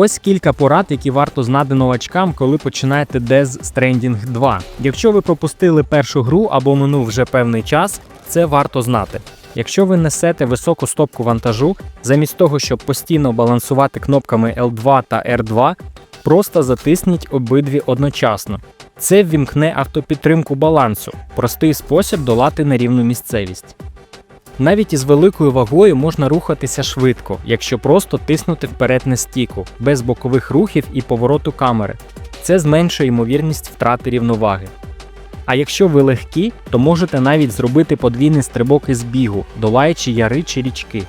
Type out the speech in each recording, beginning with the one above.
Ось кілька порад, які варто знати новачкам, коли починаєте Death Stranding 2. Якщо ви пропустили першу гру або минув вже певний час, це варто знати. Якщо ви несете високу стопку вантажу, замість того, щоб постійно балансувати кнопками L2 та R2, просто затисніть обидві одночасно. Це ввімкне автопідтримку балансу, простий спосіб долати нерівну місцевість. Навіть із великою вагою можна рухатися швидко, якщо просто тиснути вперед на стіку, без бокових рухів і повороту камери. Це зменшує ймовірність втрати рівноваги. А якщо ви легкі, то можете навіть зробити подвійний стрибок із бігу, долаючи яри чи річки.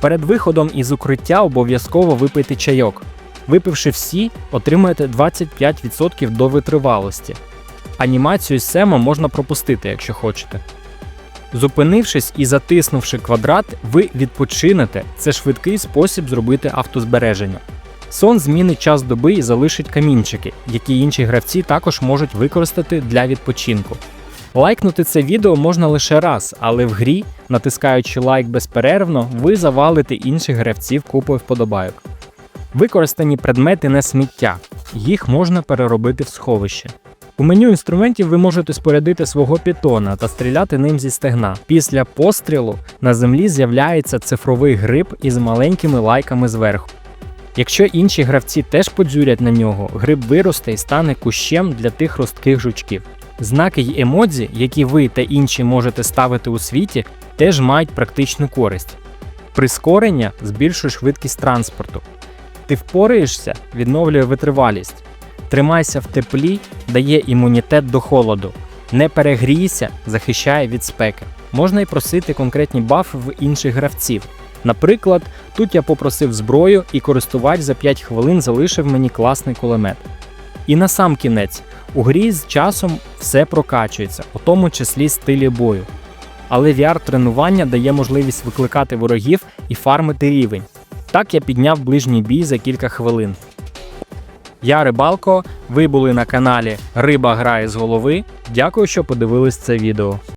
Перед виходом із укриття обов'язково випийте чайок. Випивши всі, отримаєте 25% до витривалості. Анімацію з Сема можна пропустити, якщо хочете. Зупинившись і затиснувши квадрат, ви відпочинете. Це швидкий спосіб зробити автозбереження. Сон змінить час доби і залишить камінчики, які інші гравці також можуть використати для відпочинку. Лайкнути це відео можна лише раз, але в грі, натискаючи лайк безперервно, ви завалите інших гравців купою вподобайок. Використані предмети не сміття, їх можна переробити в сховище. У меню інструментів ви можете спорядити свого пітона та стріляти ним зі стегна. Після пострілу на землі з'являється цифровий гриб із маленькими лайками зверху. Якщо інші гравці теж подзюрять на нього, гриб виросте і стане кущем для тих ростких жучків. Знаки й емодзі, які ви та інші можете ставити у світі, теж мають практичну користь. Прискорення збільшує швидкість транспорту. Ти впораєшся, відновлює витривалість. Тримайся в теплі, дає імунітет до холоду. Не перегрійся, захищає від спеки. Можна й просити конкретні бафи в інших гравців. Наприклад, тут я попросив зброю, і користувач за 5 хвилин залишив мені класний кулемет. І на сам кінець, у грі з часом все прокачується, у тому числі стилі бою. Але VR-тренування дає можливість викликати ворогів і фармити рівень. Так я підняв ближній бій за кілька хвилин. Я Рибалко, ви були на каналі Риба грає з голови. Дякую, що подивились це відео.